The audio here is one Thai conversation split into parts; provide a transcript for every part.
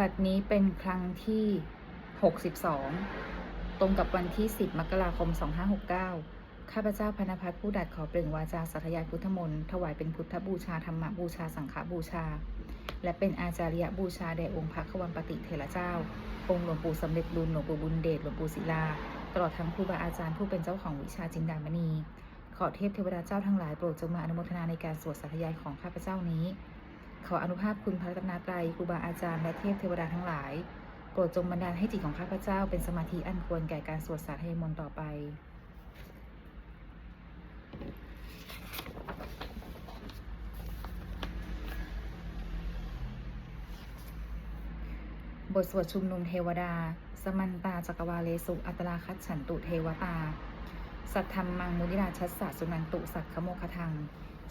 บัดนี้เป็นครั้งที่ 62 ตรงกับวันที่ 10 มกราคม 2569 ข้าพเจ้าพนพัฒน์ผู้ดัดขอเปล่งวาจาสัทยายพุทธมนต์ถวายเป็นพุทธบูชาธรรมบูชาสังฆบูชา และเป็นอาจาริยบูชาแด่องค์พระขวันปฏิเถระเจ้า องค์หลวงปู่สำเร็จรุนหลวงปู่บุญเดชหลวงปู่ศิลา ตลอดทั้งครูบาอาจารย์ผู้เป็นเจ้าของวิชาจินดามณี ขอเทพเทวดาเจ้าทั้งหลายโปรดจงมาอนุโมทนาในการสวดสัทยายของข้าพเจ้านี้ ขออนุภาพคุณพระรัตนตรัยครูบาอาจารย์และเทพเทวดาทั้งหลาย โปรดจงบันดาลให้จิตของข้าพเจ้าเป็นสมาธิอันควรแก่การสวดสาธยายมนต์ต่อไปบทสวดชุมนุมเทวดา สมันตาจักรวาเลสุ อัตราคัตฉันตุเทวตา สัทธรรมมังมุนิราชัสสะสุนันตุ สักขโมคทัง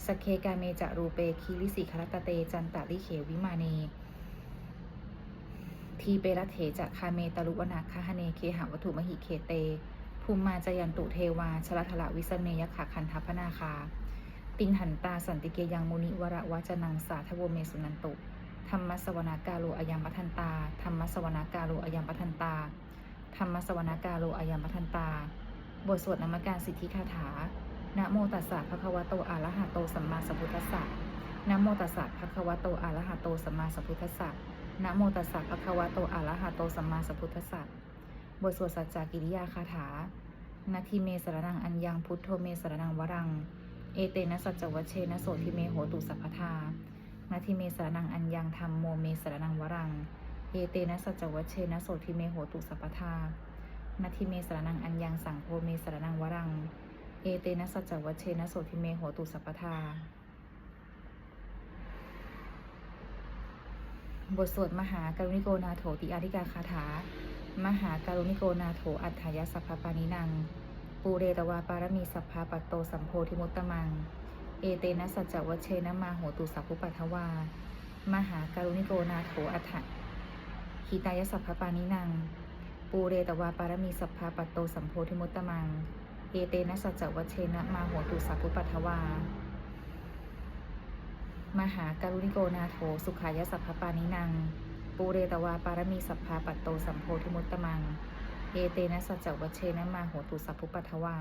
สเคกาเมจะรูเปคีลิสิคารตเตจันตะลิเขวิมาเนทีเปรเถจะคาเมตลุวนาคาหเนเคหาวัตถุมหิเคเต ภูมิมาจยันตุเทวาชลทละวิสเนยขาคันทัพนาคา ตินหันตาสันติเกยังมุนิวระวจนังสาทโวเมสุนันตุ ธรรมสวนากาโลอายัมปทันตา ธรรมสวนากาโลอายัมปทันตา ธรรมสวนากาโลอายัมปทันตา บทสวดนามการสิทธิคาถา นะโมตัสสะภะคะวะโตอะระหะโตสัมมาสัมพุทธัสสะนะโมตัสสะภะคะวะโตอะระหะโตสัมมาสัมพุทธัสสะนะโมตัสสะภะคะวะโตอะระหะโตสัมมาสัมพุทธัสสะบทสวดสัจจกิริยาคาถานาทีเมสรนังอัญญังพุทโธเมสรนังวรัง เอเตนะสัจจวัชเชนะโสทิเมโหตุสัพพทานาทีเมสรนังอัญญังธรรมโมเมสรนังวรัง เอเตนะสัจจวัชเชนะโสทิเมโหตุสัพพทานาทีเมสรนังอัญญังสังโฆเมสรนังวรัง เอเตนะสัจจวัชเชนะโสทิเมโหตุสัพพทา บทสวดมหาการุณิโกนาโถติอาธิกาคาถา มหาการุณิโกนาโถอัฏฐายสัพพปานินัง ปูเรตวาปารมีสัพพาปัตโตสัมโพธิมุตตมัง เอเตนะสัจจวัชเชนะมาโหตุสัพพุปัทวา มหาการุณิโกนาโถอัฏฐหิตายสัพพปานินัง ปูเรตวาปารมีสัพพาปัตโตสัมโพธิมุตตมัง เอเตนะสัจวัชเชนะมาโหตุสัพพุปัทวา มหาการุณิโกนาโถสุขายสัพพปานินัง ปูเรตวาปารมีสัพพาปัตโตสัมโพธิมุตตมัง เอเตนะสัจวัชเชนะมาโหตุสัพพุปัทวา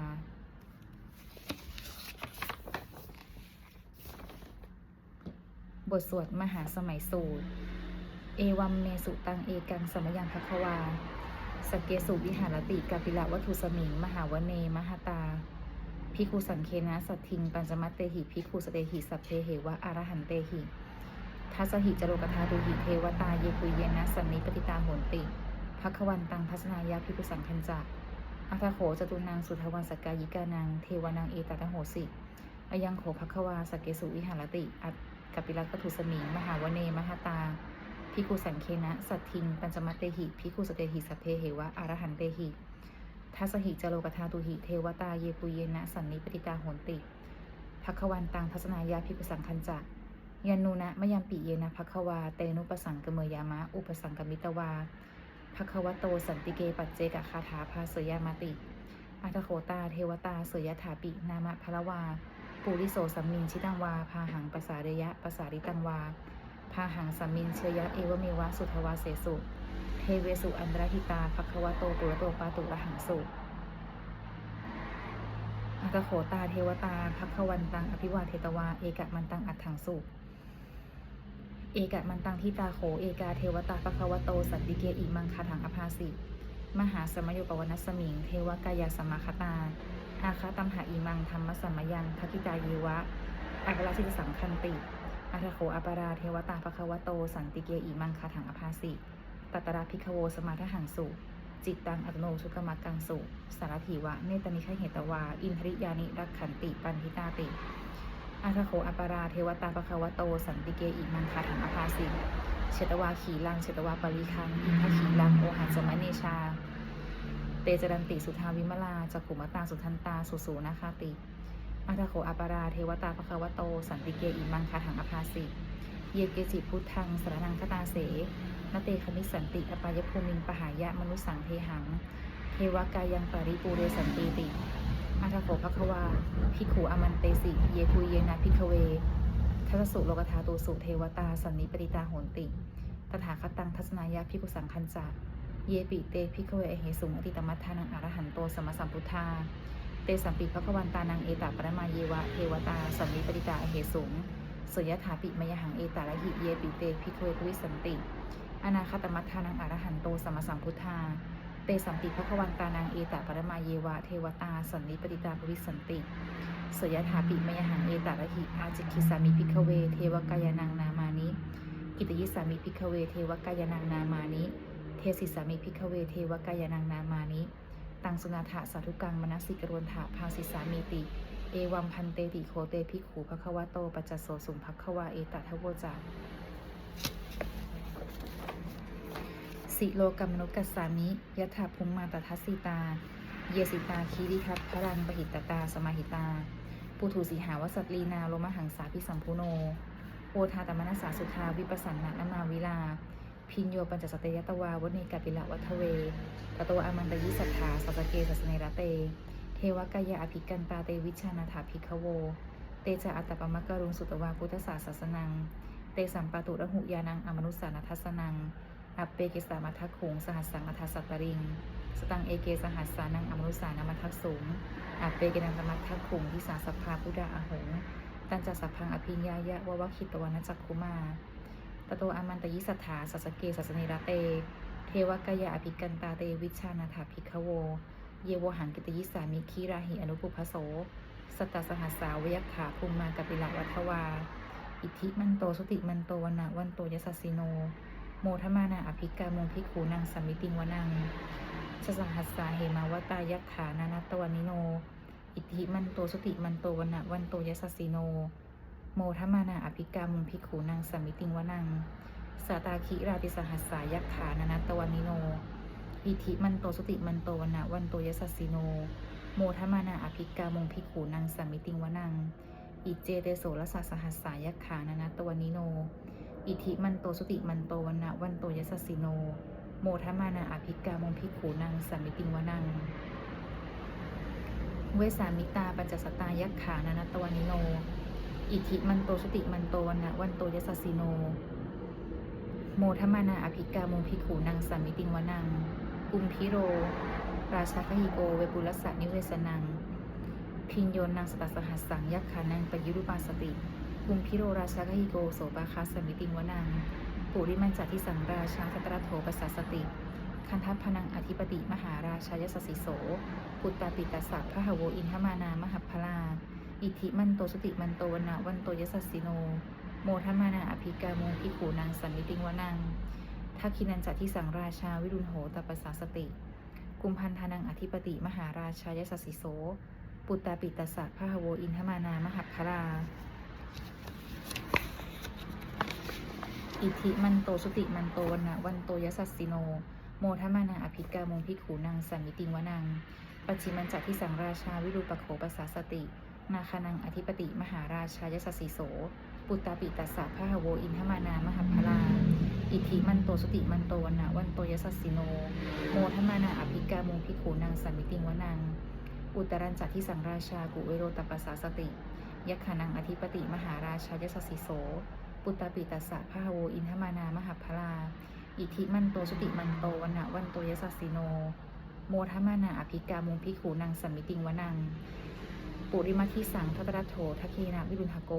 บทสวดมหาสมัยสูตร เอวัมเมสุตังเอกังสมยังภควา สเกสุวิหารติกาปิละวัตถุสมิง มหาวเน มหตาพิคุสังเคนะสัตทิง ปัญจมัตเตหิพิคุสเตหิ สัพเพเหวะอารหันเตหิทัสหิจโลกธาตุหิเทวตาเยปุยเยนะสันนิปติตาโหนติภัควันตังทัศนายาพิคุสังคันจะอัทโขจตุนางสุทวันสกกายิกานังเทวานังเอตตะโหสิอายังโขภัควาสเกสุวิหารติ อัตกปิลัตถุสมิง มหาวเน มหตา พิคุสังเคนะ สัตทิง ปัญจมัตเตหิพิคุสเตหิสัพเพเหวะอารหันเตหิทัสหิจโลกธาตุหิเทวตาเยปุยเยนะ สันนิปติตาโหนติภัควันตังทัศนายาพิคุสังคันจะยันนูนะมยัมปิเยนะภัควาเตนุปสังกเมยามะ อุปสังกมิตวาภัควโตสันติเกปัจเจกคาถาภาเสยามาติ อัตโขตาเทวตาเสยถาปิ นามะพลวา ปุริโสสัมมินชิตังวา พาหังปสาเรยะปสาริตังวา พาหังสัมมินเชยะเอวเมวะสุทวาเสสุ เทเวสุอันตรหิตาภควโตปุระโตปาตุระหังสุอัตโขตาเทวตาภควันตังอภิวาเทตวา เอกะมันตังอัตถังสุเอกะมันตังทิตาโข เอกาเทวตาภควโต สัตติเกอิมังคาถังอภาสิมหาสมโยปวนัสมิง เทวกายาสมมาคตา อาคาตัมหาอิมังธรรมสัมมยังทักิตาเยวะอัคราชิตสังคันติ อัตโขอปาราเทวตาภควโต สันติเกอิมังคาถังอภาสิตัตระพิคโวสมาทหังสุจิตตังอัตโนชุกมักกังสุสารถีวะเนตนิคเหตวา อินทริยานิรักขันติปันทิตาติอาทโขอปาราเทวตาปะคะวโต สันติเกอิมังคาถังอภาสิเชตวาขีลังเชตวาปริคังอินทขีลังโอหันสมะเนชา เตจรันติสุทาวิมลาจักขุมตาสุทันตาสุสูนาคาติ อาทโขอัปาราเทวตาปะควโต สันติเกอิมังคาถังอภาสิเยเกจิพุทธังสรนังคตาเสนเตคมิสันติอปายภูมิงปหายะมนุสังเทหัง เทวกายังปาริปูเรสันติติอาทาโขภควาพิขูอมันเตสิ เยคุยเยนะพิกเวทัสสุโลกธาตุสุเทวตาสันนิปริตาโหนติทถาคตังทัศนายาพิกุสังคันจาเยปิเตพิกเวอเหสุงอติตมัทธานังอรหันโตสมสัมพุทธา เตสัมปิภควันตานังเอตาปรมาเยวะเทวตาสัมมิปริตาอเหสุงสยถาปิมยหังเอตาละหิเยปิเตพิกเวทวิสันติ อนาคตมัทธานังอรหันโตสมสัมพุทธา เตสัมปิภควันตานังเอตาปรมาเยวะเทวตาสันนิปริตาภวิสันติสยถาปิมยหังเอตาละหิอาจิคิสามิพิกเว เทวกายนังนามานิกิตยิสามิพิกเว เทวกายนังนามานิเทศิสามิพิกเว เทวกายนังนามานิ ตังสุนาถะสาธุกังมนสิกรวนถาภาสิสามีติ เอวัมพันเตติโคเตภิกขูภควะโตปัจจโสสุงภควาเอตทะโวจาสิโลกัมมนุกัสสามิยะถาภุมมาตทัสสิตา เยสิตาคีริทัพพรังปหิตตาสมาหิตา ปุถุสีหาวสัตลีนาโลมหังสาพิสัมพุโน โอทาตมนัสสาสุทาวิปัสสันนะนมาวิลา พินโยปัญจสเตยตวาวเนกาปิละวัทเวตโตอามันตยิสัทธาสัสเกสัสเนระเต เทวกายาอภิกันตาเตวิชานาถาภิกขโว เตจะอัตตปมะกรุงสุตวาพุทธศาสสนัง เตสัมปะตุระหุยานังอมนุสานัทัสนัง อัปเปเกสามัทคุงสหัสสังอัทสัตตริง สตังเอเกสหัสสานังอมนุสานามัทักสูงอัปเปเกนังตมัทคุงทิสาสภาพุดาอหงตันจัสัพพังอภิญญายะวะวะคิตวานจักคุมา ตโตอามันตยิสัทธาสัสเกสัสเนรเต เทวกายาอภิกันตาเตวิชานาถาภิกขโว เยวหังกิตยิสามิคีราหิอนุปุพโส สตตสหัสสาวยักขา ภูมิมากปิละวัทวา อิทิมันโตสุติมันโตวันะวันโตยสัสสิโน โมทมานาอภิกามงพิกขูนังสัมมิติงวนังชสหัสสาเหมาวตายักขานานัตวานิโน อิทิมันโตสุติมันโตวันนะวันโตยสัสสิโน โมทมานาอภิกามุงพิกขูนังสมิติงวนังสาตาคิราติสหัสสายักขานานัตวานิโนอิทธิมันโตสุติมันโตวันะวันโตยสัสสิโน โมทมานาอภิกามงพิขูนังสมิติงวนัง อิเจเตโสรสสหัสสายักขานานัตวานิโน อิทธิมันโตสุติมันโตวันะวันโตยสัสสิโน โมทมานาอภิกามงพิขูนังสมิติงวนัง เวสามิตาปัจจสตายักขานานัตตวานิโน อิทธิมันโตสติมันโตวันะวันโตยสัสสิโน โมทมานาอภิกามงพิขูนังสัมมิติงวนังกุมพิโร ราชาคหิโก เวปุลสะนิเวสนัง พินโยนนางสตัสหัสสังยักขานังปยุรุปาสติกุมพิโรราชาคหิโกโสปาคาสมิติงวนังปุริมันจัติสังราชาคตรโถปัสสสติ คันทัพพนังอธิปติมหาราชายสสิโสปุตตาปิตัสสะพระหโวอินทมานามหัพพลา อิทธิมันโตสุติมันโตวันนะวันโตยสัสสิโน โมทมานาอภิกาโมพิขูนางสัมมิติงวนังทักคินันจัติสังราชาวิรุณโหตปัสสาสติ กุมพันธานังอธิปติมหาราชายสัสสิโส ปุตตาปิตัสสะพระหโวอินทมานามหัพพลาอิทธิมันโตสุติมันโตวันนะวันโตยสัสสิโน โมทมานาอภิกามงพิขูนางสัมมิติงวนังปัจฉิมันจัติสังราชาวิรูปโขปัสสาสติ นาคานังอธิปติมหาราชายสัสสิโส ปุตตาปิตัสสะพะหโวอินทมานามหัพลา อิทิมันโตสุติมันโตวันนะวันโตยสัสสิโน โมทมานาอภิกามงพิขูนางสัมมิติงวนัง อุตรันจัตทิสังราชากุเวโรตปัสสาสติยักขานังอธิปติมหาราชายสัสสิโส ปุตตาปิตัสสะพะหโวอินทมานามหัพลา อิทิมันโตสุติมันโตวันนะวันโตยสัสสิโน โมทมานาอภิกามุงพิขูนังสัมมิติงวนัง ปุริมาทิสังทัตระโถทัคเคนะวิรุณหโก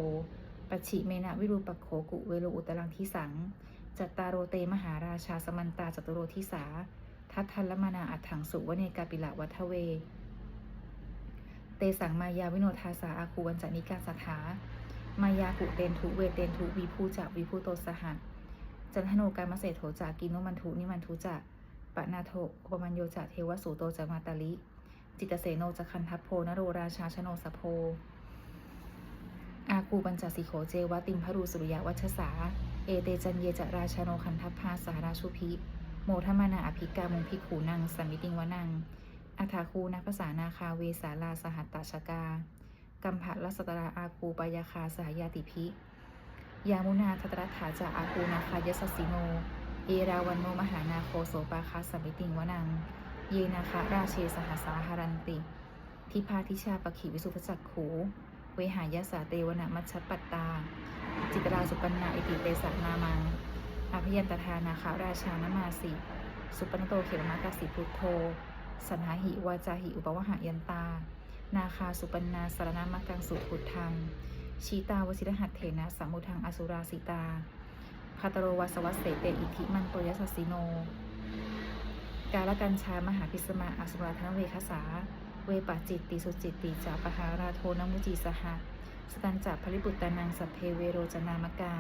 ปัจฉิเมนะวิรูปโขกุเวโลอุตรังทิสัง จัตตารโรเตมหาราชาสมันตาจตุโรทิสา ทัตทัลลมานาอัฏฐังสุวเนกาปิละวัทเว เตสังมายาวิโนทาสาอาคูวันจานิกาสถามายากุเตนทุเวเตนทุวีภูจักวีภูโตสหัสจันทโนกามเสโถจากินโนมันทุนิมันทุจักปะนาโทโอปัญโยจะเทวสูโตจะมาตาลิ จิตเสโนจคันทัพโพนโรราชาชโนสโพ อากูปัญจสิโขเจวะติมพรูสุริยวัชสา เอเตจันเยจราชาโนคันทัพพาสาราชุพิ โมทมานาอภิกามงพิขูนังสัมมิติงวนังอัฐาคูนภาษานาคาเวสาลาสหัตตชกา กัมภะรัสตราอาคูปายาคาสายาติพิยามุนาทัตรัฐาจาอาคูนาคายสสสิโน เอราวันโนมหานาโคโสปาคาสมิติงวนัง เยนาคาราเชสหสาหารันติ ทิพาทิชาปขีวิสุทธจักขูเวหายาสาเตวนะมัชปัตตา จิตราสุปันนาอิติเตสะนามังอภิยันตทานาคาราชานมาสิ สุปนโตเขมมากสิพุทโธสันหาหิวาจาหิอุปวหายันตา นาคาสุปนนาสารนามักังสุพุทธัง ชีตาวสิรหัตเถนะสัมมุทังอสุราสิตาคาตโรวาสวัสเสเตอิทิมันโตยัสสิโน กาลกัญชามหาพิสมาอสุราธนเวคสา เวปะจิตติสุจิตติจาปหาราโทนมุจีสหะสตันจัภริปุตตานังสัพเพเวโรจนามกา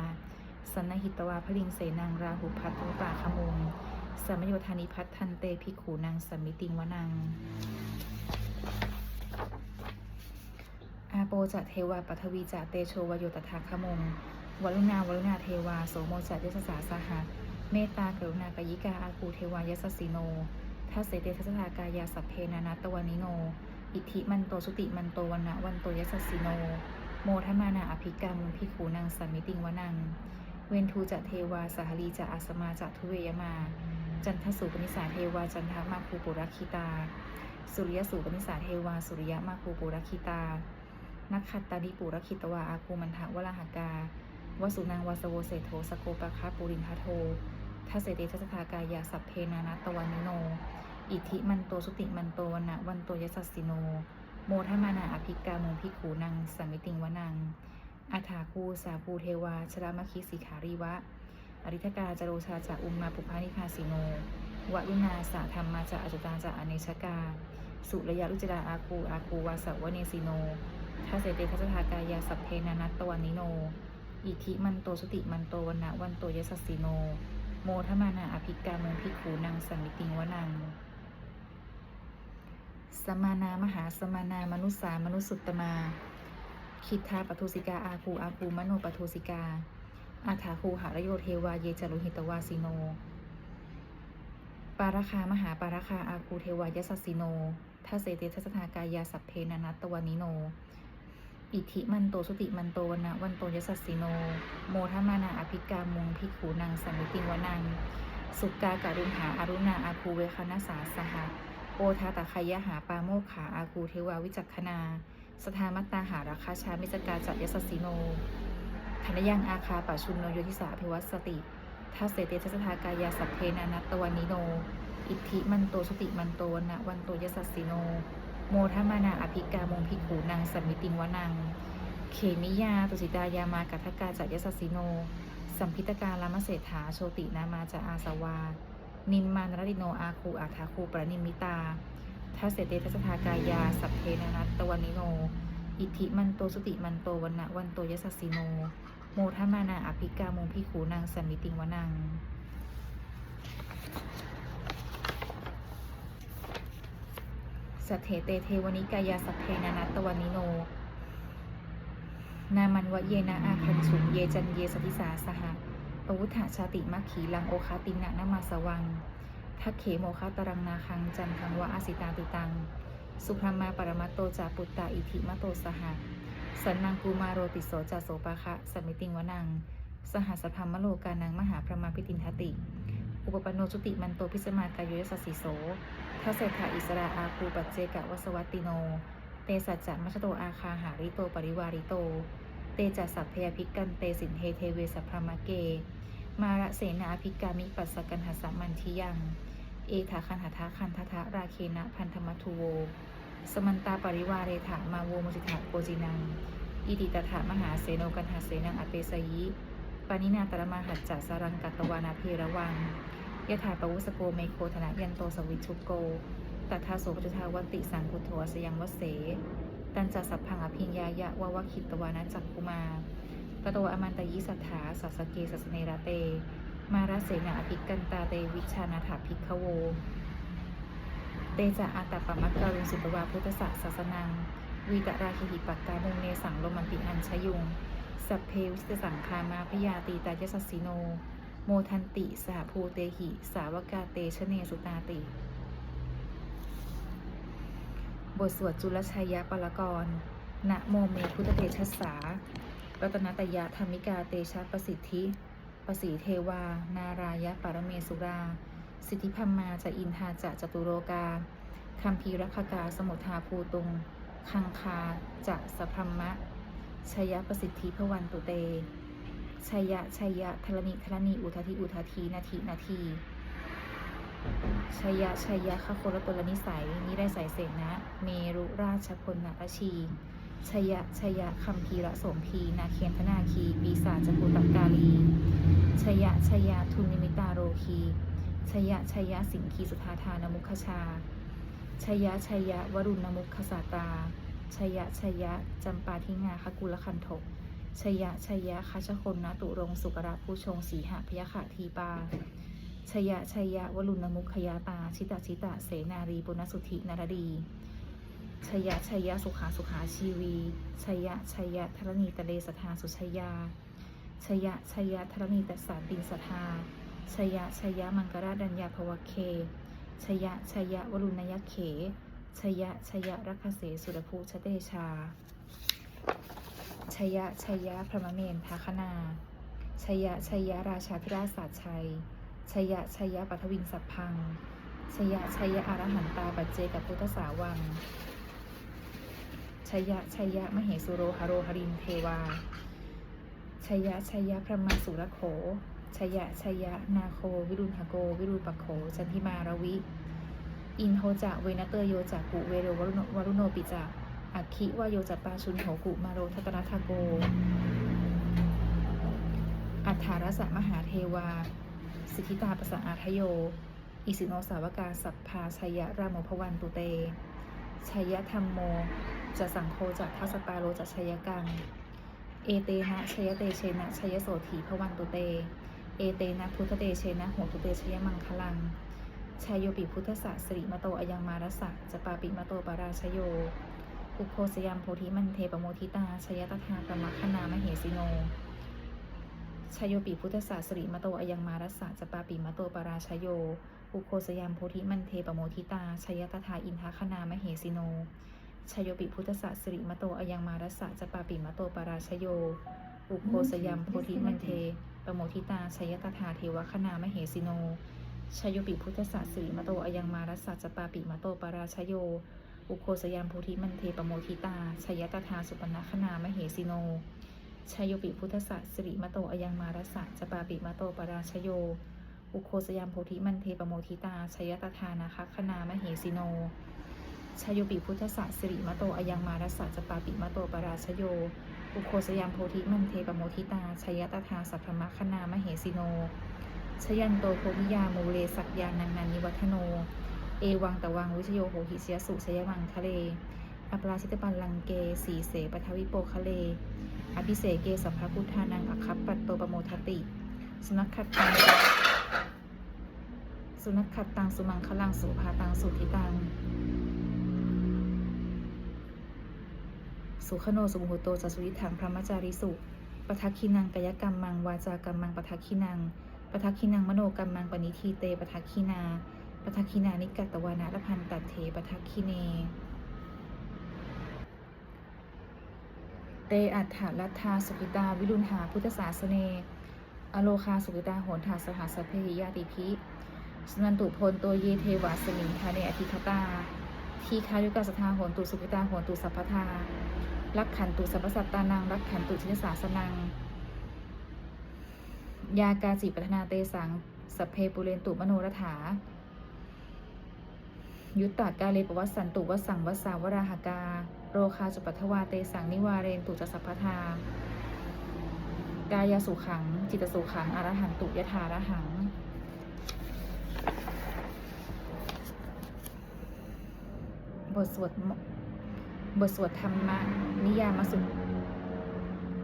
สันนหิตวาพลิงเสนังราหุพัทธุปาขมุงสัมโยธานิพัฒทันเตภิขูนังสัมมิติงวนัง อาโปจะเทวาปัทวีจะเตโชวโยตถาคมงวรุณาวรุณาเทวาโสโมจะยสสาสหะ เมตตากรุณากายิกาอาคูเทวายสสสิโนทัสเสเตทัสสากายาสัพเพนานาตวานิโน อิทิมันโตสุติมันโตวันนะวันโตยสสสิโน โมทมานาอภิกามุงพิขูนังสัมมิติงวนัง เวนทูจะเทวาสหลีจะอาสมาจะทุเวยมา จันทสุปนิสาเทวาจันทมาคูปุรักขิตา สุริยสุปนิสาเทวาสุริยมาคูปุรักขิตา นักขัตตาดิปุรคิตวาอาคูมันทะวลาหากาวสุนังวาสโวเศโธสโกปะคาปุรินทโท ทัสเสเตทัสทากายาสัพเพนานาตวานิโน อิทิมันโตสุติมันโตวันนะวันโตยสัสสิโน โมทมานาอภิกามุงพิขูนังสัมมิติงวนังอาถาคูสาภูเทวาชรามคิสิขารีวะ อริทกาจโรชาจากอุมมาปุพานิพาสิโนวะวินาสาธรรมมาจากอจุตาจากอเนชกา สุระยะรุจราอาคูอาคูวาสวเนสิโนทัสเสเตทัสทากายาสัพเพนานัตตวันนิโน อิทิมันโตสุติมันโตวันนะวันโตยสัสสิโน โมทมานาอภิกามุงพิขูนังสัมมิติงวนัง สมานามหาสมานามนุสามนุสุตตมา คิดทาปทุสิกาอาคูอาคูมโนปทุสิกา อาถาคูหารโยเทวาเยจารุหิตวาสิโน ปาราคามหาปาราคาอาคูเทวายสัสสิโนทัสเสเตทัสทากายาสัพเพนานัตตวานิโน อิทธิมันโตสุติมันโตวนะวันโตยสัสสิโน โมทมานาอภิกามุงพิขูนังสัมมิติงวนัง สุกาการุณหาอารุณาอาคูเวคณสาสหะโอทาตะคายะหาปาโมขาอาคูเทวาวิจักขณาสทามัตตาหาราคาชามิจกาจัยสัสสิโนธนยังอาคาปะชุนโนโยทิสาภิวัสสติทัสเสเตทัสทากายาสัพเพนานัตตวานิโน อิทธิมันโตสติมันโตนนะวันโตยสัสสิโน โมทมานาอภิกามงพิขูนางสัมมิติงวนังเขมิยา ตุสิตายามากัทกาจัยสัสสิโน สัมพิตการามเศรษฐาโชตินามาจะอาสวา นิมมานรดิโนอาคูอาคาคูปรนิมิตาทัสเสเตทัสทากายา สัพเพนานัตตวันิโน อิทิมันโตสุติมันโตวันนะวันโตยสัสสิโน โมทมานาอภิกามงพิขูนางสัมมิติงวนัง สัทเถเตเทวนิกายาสัพเพนานัตตวันนิโน นามันวะเยนะอาคันฉุเยจันเยสติสาสหะปวุฒาชาติมัคขีลังโอคาตินะนามาสวัง ทักเขโมคาตรังนาคังจันทังวะอาสิตาติตัง สุพรมมาปรมัตโตจาปุตตาอิทิมะโตสหะ สันนังกูมาโรติโสจาโสปาคะสมิติงวนัง สหัสพัมมโลกานังมหาพระมาพิตินทติ อุปปโนจุติมันโตพิสมากายโยยสัสสิโส ทัสเศถาอิสราอาคูปัจเจกะวสวัตติโน เตสัจจะมัชโตอาคาหาริโตปริวาริโต เตจัสสัพเพยพิกันเตสินเทเทเวสัพพรมเก มาระเสนาภิกามิปัสสกันหสมันทิยัง เอถาคันหทาคันททะราเคนะพันธมัทุโว สมันตาปริวาเรถามาโวมุสิถาโกจินัง อิติตถามหาเสโนกันหาเสนังอเปสยิปานินาตระมาหัจจสรังกัตวานาเพระวัง ยะถาปวุสโกเมโคธนะยันโตสวิชุโกตัทาโสปจุทาวติสังพุทโธอสยังวเส ตันจัสัพพังอภิญญายะวาวคิตวานะจักกุมาตโตอมันตยิสัทธาสัสเกสัสเนระเต มาราเสนาอภิกันตาเตวิชานาถาภิกขโว เตจะอาตปมักการุณสุตวาพุทธศาสนังวีตราคิหิปักกามุงเนสังโรมันติอัญชยุง สัพเพวิสสังคามาพยาตีตายสัสสิโน โมทันติสาภูเตหิ สาวกาเตชเนสุตาติ บทสวดจุลชัยยะปรกรณ์นะโมเมพุทธเทชัสสา รัตนตยะธรรมิกาเตชะประสิทธิประสีเทวา นารายะปารเมสุรา สิทธิพัมมาจะอินทาจะจตุโรกาคัมภีรคกาสมุทาภูตุง คังคาจะสพรมมะชยประสิทธิพวันตุเต ชัยยะชัยยะธรณีธรณีอุทาทีอุทาทีนาทีนาทีชัยยะชัยยะขโครตลนิสัยนิได้สายเสนะ เมรุราชพลนรชีชัยยะชัยยะคัมภีระสมพี นาเคียนธนาคีปีศาจจกุตกาลีชัยยะชัยยะทุนนิมิตาโรคีชัยยะชัยยะสิงคีสุธาทานมุขชาชัยยะชัยยะวรุณมุขสาตาชัยยะชัยยะจำปาทิงาคกุลคันทก ชยะชยะคัชคนนตุรงสุกระผู้ชงสีหะพยาขะทีปาชยะชยะวลุณมุขยาตา ชิตาชิตาเสนารีปุณสุธินารดีชยะชยะสุขาสุขาชีวีชยะชยะธรณีตะเลสทาสุชยาชยะชยะธรณีตสารตินสทาชยะชยะมังกราดัญญาภวเคชยะชยะวลุณยเขชยะชยะรัคเสสุรภูชเตชา ชยะชยะพระมเมนทาคนาชยะชยะราชาธิราศาสตร์ชัยชยะชยะปัทวินสัพพังชยะชยะอรหันตาปัจเจกับพุทธสาวังชยะชยะมเหสุโรหโรหรินเทวาชยะชยะพระมาสุรโขชยะชยะนาโค วิรุณหโก วิรุปโขจันทิมารวิ อินโทจะเวนเตอร์โยจะกุเวโรวรุโนวรุโนปิจะ อัคคิวาโยจัปปาชุนโหกุมาโรทัตนทาโก อัฏฐารสะมหาเทวา สิทธิตาปสะอาทโย อิสิโนสาวกาสัพพาชัยรามโมพวันตุเตชัยธรรมโมจะสังโฆจะทัสปาโลจะชัยกัง เอเตนะชัยเตเชนะชัยโสถีพวันตุเต เอเตนะพุทธเตเชนะโหตุเตชยมังคลังชายโยปิพุทธสสะสิริมโตอยังมารสะจะปาปิมโตปาราชโย อุโคสยามโพธิมันเทปโมทิตาชยตถากรรมคณามเหสิโนชยโยปิพุทธศาสริมโตอยังมารัสสะจปาปิมโตปราชโย อุโคสยามโพธิมันเทปโมทิตาชยตถาอินทคณามเหสิโนชยโยปิพุทธศาสริมโตอยังมารัสสะจปาปิมโตปราชโย อุโคสยามโพธิมันเทปโมทิตาชยตถาเทวคณามเหสิโนชยโยปิพุทธศาสริมโตอยังมารัสสะจปาปิมโตปราชโย อุโคสยามโพธิมันเทปโมทิตาชยตถาสุปนคณามเหสิโนชยโยปิพุทธสัสริมโตอยังมารัสสะจปาปิมโตปราชโย อุโคสยามโพธิมันเทปโมทิตาชยตถานาคคณามเหสิโนชยโยปิพุทธสัสริมโตอยังมารัสสะจปาปิมโตปราชโย อุโคสยามโพธิมันเทปโมทิตาชยตถาสัพพมคณามเหสิโนชยันโตโพธิยามูเลสักยานังนันนิวัฒโน เอวังตะวังวิชโยโหหิเสียสุชยมังทะเลอปราชิตปันลังเก สีเสปทวิโปคะเล อภิเศกเกสัพพพุทธานังอคัปปัตโตปโมทติ สุนัขขัดตัง สุนัขขัดตัง สุมังคลังสุภาตัง สุทิตัง สุขโนสุบุหุโตจัสสุริถังพระมจาริสุปทักขินังกายกรรมมัง วาจากรรมมังปทักขินังปทักขินังมโนกรรมังปณิทีเตปทักขินา ปทักขินานิกัตวานาละพันตัดเถปทักขิเน เตอัฏฐาลัทธาสุกิตา วิรุณหาพุทธศาสเน อโลคาสุกิตาโหนทาสหสพเพหิยาติพิสนันตุพลตัวเยเทวาสมิงทาเนอธิคตา ทีคายุกาสทาโหนตุสุกิตาโหนตุสัพพทารักขันตุสัพพสัตตานังรักขันตุชินสาสนัง ยากาจิปัฒนาเตสัง สัพเพปุเรนตุมโนรถา ยุตตากาเลปวัสสันตุวสังวสาวราหกา โรคาจุปัทวาเตสังนิวาเรนตุจสัพพทากายสุขัง จิตสุขังอรหันตุยถารหัง บทสวดบทสวดธรรมนิยามสุ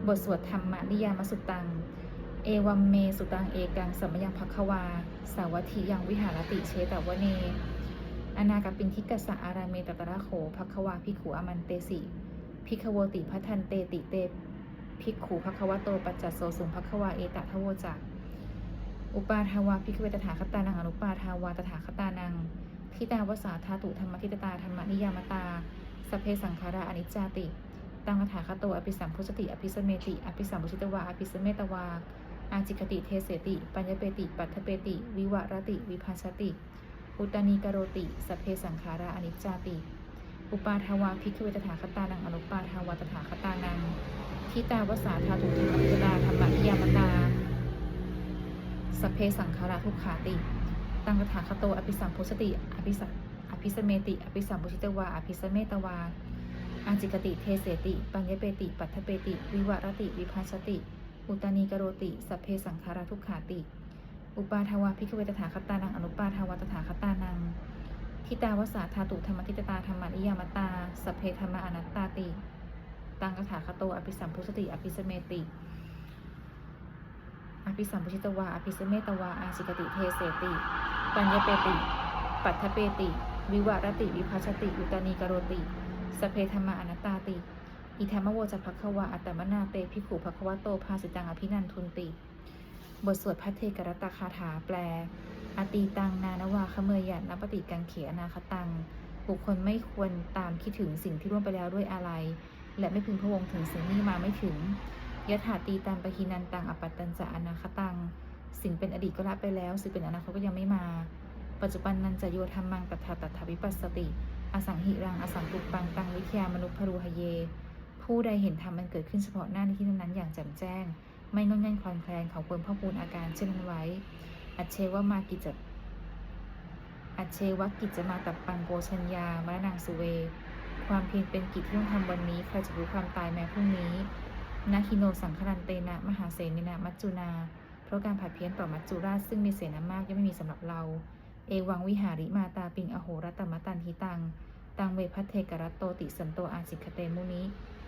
บทสวดธรรมนิยามสุตัง เอวัมเมสุตังเอกังสัมยังภัควา สาวัตถิยังวิหารติเชตวเน อนากปินทิกสะอาราเมตตระโขภัควาภิกขุอมันเตสิภิกขโวติพัทันเตติเตภิกขุภัควโตปัจจัสโสสุภัควาเอตทโวจักอุปาทาวาภิกขเวตถาคตานังอนุปาทาวาตถาคตานังทิตาวสาธาตุธรรมทิตตาธรรมนิยามตาสเพสังขาราอนิจจติ ตังคถาคโตอภิสัมพุชติ อภิสเมติ อภิสัมพุชิตวา อภิสเมตวา อาจิกติเทเสติ ปัญญเปติ ปัทเปติ วิวรติ วิภาชติ อุตานีกโรติ สัพเพสังขาราอนิจจาติ อุปาทวาภิกเวตถาคตานังอนุปาทาวาตถาคตานังทิตาวสาธาตุธรรมพิดาธรรมนิยามตา สัพเพสังขาราทุกขาติ ตังกถาคโตอภิสัมโพสติ อภิสัอภิสเมติ อภิสัมพุชิตวา อภิสเมตวาอาจิกติเทเสติ ปัญญเปติ ปัทเปติ วิวรติ วิภาชติ อุตานีกโรติ สัพเพสังขาราทุกขาติ อุปาทาวาภิกเวตถาคตานังอนุปาทาวาตถาคตานัง ทิตาวสาธาตุธรรมทิตตาธรรมานิยามตาสเพธรรมาอนัตตาติ ตังกถาคโตอภิสัมพุสติอภิสเมติ อภิสัมพุชิตวาอภิสเมตวาอาสิกติเทเสติ ปัญญเปติ ปัทถเปติ วิวารติวิภาชติ อุตานีกโรติ สเพธรรมาอนัตตาติ อิธรรมโวจะภัควาอัตตมนาเตพิกขุภัควโตภาสิตังอภินันทุนติ บทสวดพระเทกรตคาถาแปล อตีตังนานวาขเมยยันนปฏิกังเขอนาคตัง บุคคลไม่ควรตามคิดถึงสิ่งที่ร่วมไปแล้วด้วยอะไร และไม่พึงพะวงถึงสิ่งที่มาไม่ถึงยถาตีตันปะหินันตังอปัตตัญจะอนาคตัง สิ่งเป็นอดีตก็ละไปแล้ว สิ่งเป็นอนาคตก็ยังไม่มา ปัจจุบันนันจะโยธรรมังตัทธาตัทธวิปัสสติ อสังหิรังอสังตุปังตังวิทยามนุพรูหเย ผู้ใดเห็นธรรมมันเกิดขึ้นเฉพาะหน้าในที่นั้นๆอย่างแจ่มแจ้ง ไม่งอนงันคลอนแคลนเขาควรพ่อพูนอาการเช่นนั้นไว้ อัจเชวมากิจจอัจเชวกิจจะมาตับปังโกชัญญามรณังสุเว ความเพียรเป็นกิจที่ต้องทำวันนี้ ใครจะรู้ความตายแม้พรุ่งนี้นาคิโนสังครันเตนะ มหาเสนินะมัจจุนา เพราะการผัดเพี้ยนต่อมัจจุราชซึ่งมีเสนามากยังไม่มีสำหรับเรา เอวังวิหาริมาตาปิงอโหรตมตันทิตัง ตังเวพัทเทกรัตโตติสันโตอาสิกเตมุนิ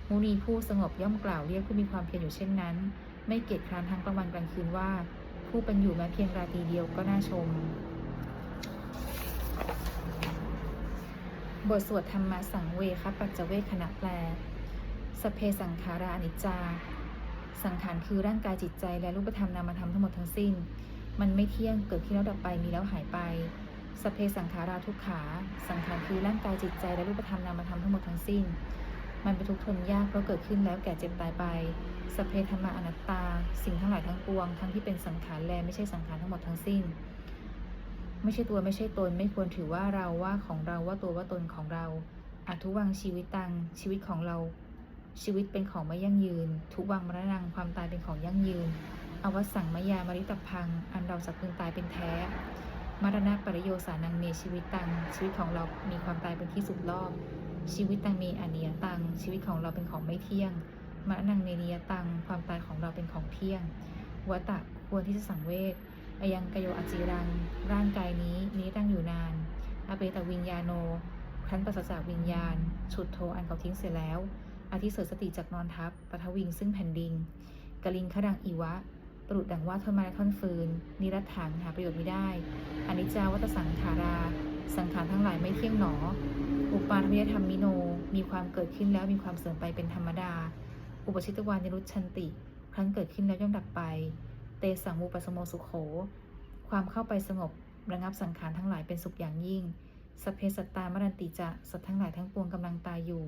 มุนีผู้สงบย่อมกล่าวเรียกผู้มีความเพียรอยู่เช่นนั้น ไม่เกียจคร้านทั้งกลางวันกลางคืนว่า ผู้เป็นอยู่แม้เพียงราตรีเดียวก็น่าชม บทสวดธรรมสังเวคปัจจเวคขณะแปล สเพสังขาราอนิจจา สังขารคือร่างกายจิตใจและรูปธรรมนามธรรมทั้งหมดทั้งสิ้น มันไม่เที่ยงเกิดขึ้นแล้วดับไปมีแล้วหายไปสเพสังขาราทุกขา สังขารคือร่างกายจิตใจและรูปธรรมนามธรรมทั้งหมดทั้งสิ้น มันเป็นทุกข์ทนยากเพราะเกิดขึ้นแล้วแก่เจ็บตายไป สพเพธรรมาอนัตตา สิ่งทั้งหลายทั้งปวง ทั้งที่เป็นสังขารแลไม่ใช่สังขารทั้งหมดทั้งสิ้น ไม่ใช่ตัวไม่ใช่ตน ไม่ควรถือว่าเราว่าของเราว่าตัวว่าตนของเราอัทุวังชีวิตตังชีวิตของเรา ชีวิตเป็นของไม่ยั่งยืน ทุวังมรณังความตายเป็นของยั่งยืน อวสังมยามริตพัง อันเราจะพึงตายเป็นแท้มรณะปริโยสานังเมชีวิตตังชีวิตของเรามีความตายเป็นที่สุดรอบ ชีวิตตังเมอเนียตังชีวิตของเราเป็นของไม่เที่ยง มรณังเนเนียตัง ความตายของเราเป็นของเที่ยงวัตตะควรที่จะสังเวชอายังกโยอจิรัง ร่างกายนี้นี้ตั้งอยู่นาน อเปตวิญญาโน ครั้นประสจากวิญญาณ ฉุดโทอันเขาทิ้งเสร็จแล้วอาทิเสสติจากนอนทับปทวิงซึ่งแผ่นดินกลิงขดังอีวะ ปรุดดังว่าท่อนไม้และท่อนฟืน นิรัตถังหาประโยชน์ไม่ได้อนิจจาวัตสังขารา สังขารทั้งหลายไม่เที่ยงหนอ อุปาทวยธรรมมิโน มีความเกิดขึ้นแล้วมีความเสื่อมไปเป็นธรรมดา อุปชิตวานิรุชชันติ ครั้นเกิดขึ้นแล้วย่อมดับไป เตสังมุปสโมสุโข ความเข้าไปสงบระงับสังขารทั้งหลายเป็นสุขอย่างยิ่ง สเพสัตตามรันติจะ สัตว์ทั้งหลายทั้งปวงกำลังตายอยู่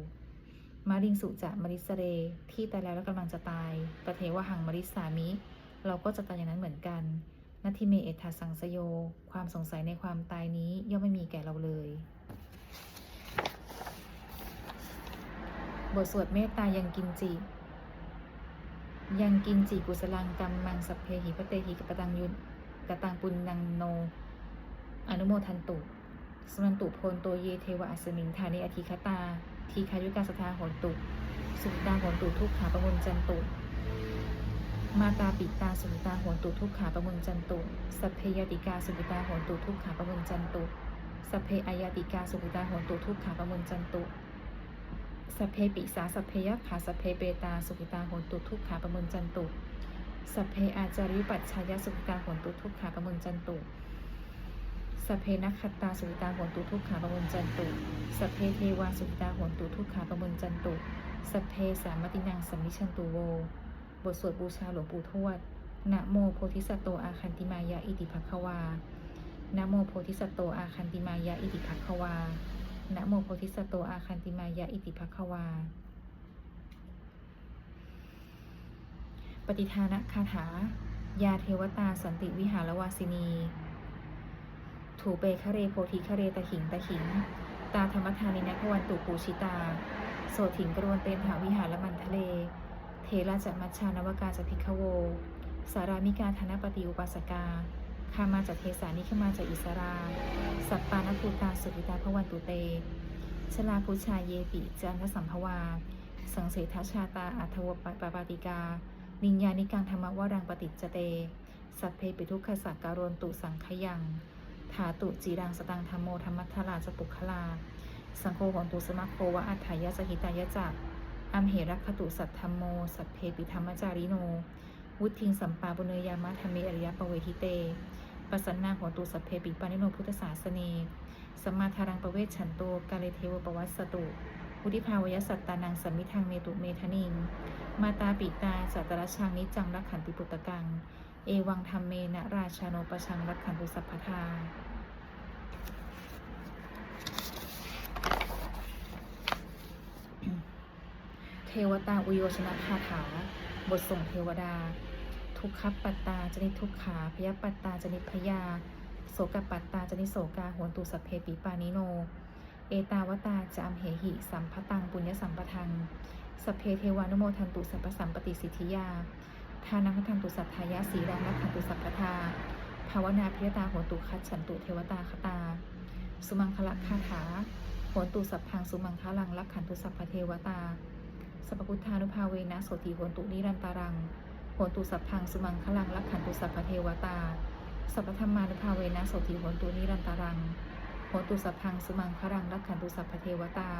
มาริงสุจะมริสเร ที่ตายแล้วและกำลังจะตายปะเทวหังมริสามิ เราก็จะตายอย่างนั้นเหมือนกันนาทิเมเอทาสังสโย ความสงสัยในความตายนี้ย่อมไม่มีแก่เราเลย บทสวดเมตตายังกินจิ ยังกินจิกุสลังกัมมังสัพเพหิปะเตหิกปตังยุนกตังปุณนังโน อนุโมทันตุสนันตุโพนโตเยเทวะอัสมิงธานิอธิคตา ทีคายุกาสทาโหนตุ สุตาโหนตุทุกขาประมุจันตุ มาตาปิตาสุตาโหนตุทุกขาประมุจันตุ สัพเพยติกาสุตาโหนตุทุกขาประมุจันตุ สัพเพอายติกาสุตาโหนตุทุกขาประมุจันตุ สัพเพปิสาสัพเพยขาสัพเพเปตา สุขิตาโหนตุทุกขาประมุนจันตุ สัพเพอาจาริปัจชายสุขิตาโหนตุทุกขาประมุนจันตุสัพเพนักขตาสุขิตาโหนตุทุกขาประมุนจันตุ สัพเพเทวาสุขิตาโหนตุทุกขาประมุนจันตุ สัพเพสามตินังสัมมิชันตุโว บทสวดบูชาหลวงปู่ทวด นะโมโพธิสัตว์โตอาคันติมายะอิติภัควานะโมโพธิสัตว์โตอาคันติมายะอิติภัควา นะโมโพธิสัตโตอาคันติมายะอิติภควา ปฏิทานะคาถา ยาเทวตาสันติวิหารวาสินี ถูเปคะเรโพธิคะเรตะหิงตะหิง ตาธรรมธานินะพวันตุปูชิตา โสถิงกรวนเตนถาวิหารมันทะเล เทราจะมัชชานวกาจะพิกโว สารามิกาธนปฏิอุปาสกา คามาจากเทสานิขมาจากอิสรา สัปปานภูตาสุริตาพวันตุเต ชลาพุชาเยปิจันทสัมภวา สังเสทชาตาอัทวปปปาติกา นิญญานิกังธรรมวรังปฏิจเต สัพเพปิทุกขสักการนตุสังขยัง ถาตุจีรังสตังธรรมโมธรรมัทธราจปุคลา สังโฆหนตุสมัคโควะอัฏฐายสหิตายจักอัมเหรักขตุสัทธรรมโม สัพเพปิธรรมจาริโน วุทิงสัมปาบุเนยามะธรรมเมอริยปเวทิเต ปสันนาโหนตุสัพเพปิปานิโนพุทธศาสเนสมมาทารังประเวชฉันโตกาเลเทวปวัสสตุวุธิภาวยสัตตานังสัมมิทังเมตุเมทนิง มาตาปิตาสัตตรชังนิจังรักขันติปุตตะกัง เอวังธรรมเมนะราชาโนปชังรักขันตุสัพพทาเทวตาอุโยชนะคาถา บทส่งเทวดา ทุกขปัตตาจนิทุกขาพยปัตตาจนิพยา โสกปัตตาจนิโสกาโหนตุสัพเพปิปานิโน เอตาวตาจามเหหิ สัมพตังปุญญสัมปทังสพเพเทวานุโมทันตุสัพสัมปติสิทธิยา ทานังคันตุสัทธายะสีรังรักขันตุสัพพทา ภาวนาพิยตาโหนตุคัดฉันตุเทวตาคตา สุมังคละคาถาโหนตุสัพพังสุมังคลังรักขันตุสัพพเทวตา สัพพุทธานุภาเวนะโสติโหนตุนิรันตารัง โหตุสัพพังสุมังคลังรักขันตุสัพพเทวตา สัพพธรรมานุภาเวนะโสติโหตุนิรันตารังโหตุสัพพังสุมังคลังรักขันตุสัพพเทวตา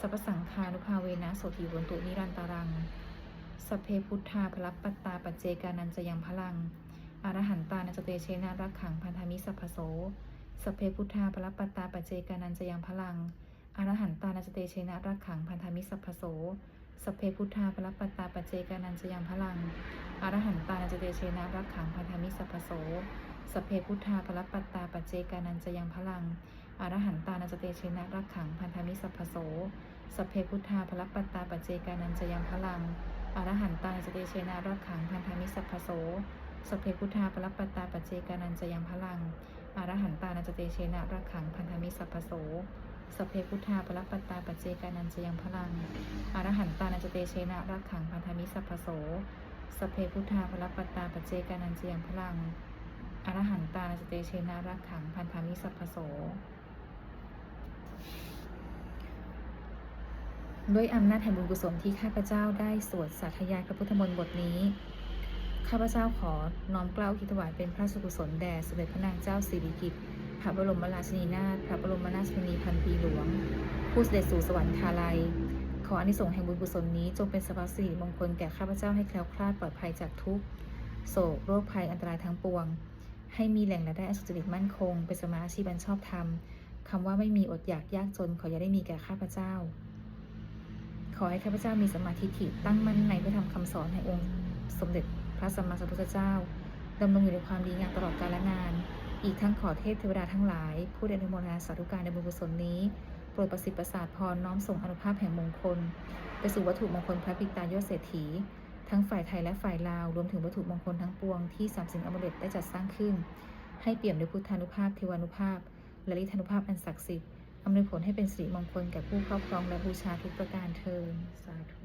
สัพสังฆานุภาเวนะโสติโหตุนิรันตารัง สัพเพพุทธาพลัปปัตตาปัจเจกานันจะยังพลัง อรหันตานัจเตเชนะรักขังพันธมิสัพพโส สัพเพพุทธาพลัปปัตตาปัจเจกานันจะยังพลัง อรหันตานันจเตเชนะรักขังพันธมิสัพพโส สัพเพพุทธาพลัปปัตตาปเจกานันจะยังพลังอรหันตานัจเตเชนะรักขังพันธมิสัพพโสสัพเพพุทธาพลัปปัตตาปเจกานันจะยังพลังอรหันตานัจเตเชนะรักขังพันธมิสัพพโสสัพเพพุทธาพลัปปัตตาปเจกานันจะยังพลังอรหันตานัจเตเชนะรักขังพันธมิสัพพโสสัพเพพุทธาปรัปปัตตาปเจกานันจะยังพลัง อรหันตานัจเตเชนะรักขังพันธมิสัพโส สัพเพพุทธาปรัปปัตตาปัจเจกานันจยังพลัง อรหันตานันจเตเชนะรักขังพันธมิสัพพโสสัพเพพุทธาปรัปปัตตาปัจเจกานันจยังพลัง อรหันตานันจเตเชนะรักขังพันธมิสัพพโส ด้วยอำนาจแห่งบุญกุศลที่ข้าพเจ้าได้สวดสาธยายพระพุทธมนต์บทนี้ข้าพเจ้าขอน้อมเกล้าคิดถวายเป็นพระสุกุศลแด่สมเด็จพระนางเจ้าสิริกิติ์ พระบรมราชินีนาถ พระบรมราชินีพันปีหลวง ผู้เสด็จสู่สวรรคาลัย ขออานิสงส์แห่งบุญกุศลนี้จงเป็นสภาสิริมงคลแก่ข้าพเจ้าให้แคล้วคลาดปลอดภัยจากทุกโศกโรคภัยอันตรายทั้งปวง ให้มีแหล่งและได้อันสุจริตมั่นคง เป็นสมาอาชีพอันชอบธรรมคำว่าไม่มีอดอยากยากจนขออย่าได้มีแก่ข้าพเจ้า ขอให้ข้าพเจ้ามีสมาธิฐิตั้งมั่นในพระธรรมคำสอนแห่งองค์ สมเด็จพระสัมมาสัมพุทธเจ้าดำรงอยู่ในความดีงามตลอดกาลนาน อีกทั้งขอเทพเทวดาทั้งหลาย ผู้ได้อนุโมทนาสาธุการในบุญกุศลนี้ โปรดประสิทธิ์ประสาทพรน้อมส่งอนุภาพแห่งมงคล ไปสู่วัตถุมงคลพระปิตายอดเศรษฐี ทั้งฝ่ายไทยและฝ่ายลาวรวมถึงวัตถุมงคลทั้งปวงที่สามสิงอมฤตได้จัดสร้างขึ้น ให้เปี่ยมด้วยพุทธานุภาพเทวานุภาพ และฤทธานุภาพอันศักดิ์สิทธิ์อำนวยผลให้เป็นสิริมงคลแก่ผู้ครอบครองและบูชาทุกประการเทินสาธุ